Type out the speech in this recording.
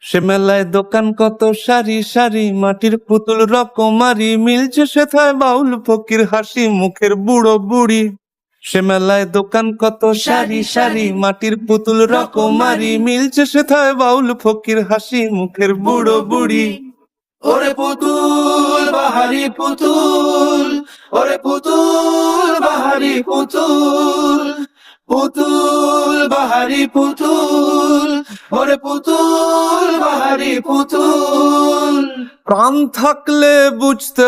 সে মেলায় দোকান কত সারি সারি মাটির পুতুল রকমারি মিলছে সেথায় বাউল ফকির হাসি মুখের বুড়ো বুড়ি। সে মেলায় দোকান কত সারি সারি মাটির পুতুল রকমারি মিলছে সেথায় বাউল ফকির হাসি মুখের বুড়ো। বুড়ি। ওরে পুতুল বাহারি পুতুল ওরে পুতুল বাহারি পুতুল পুতুল বাহারি পুতুল ওরে পুতুল। পুতুল। প্রাণ থাকলে বুঝতে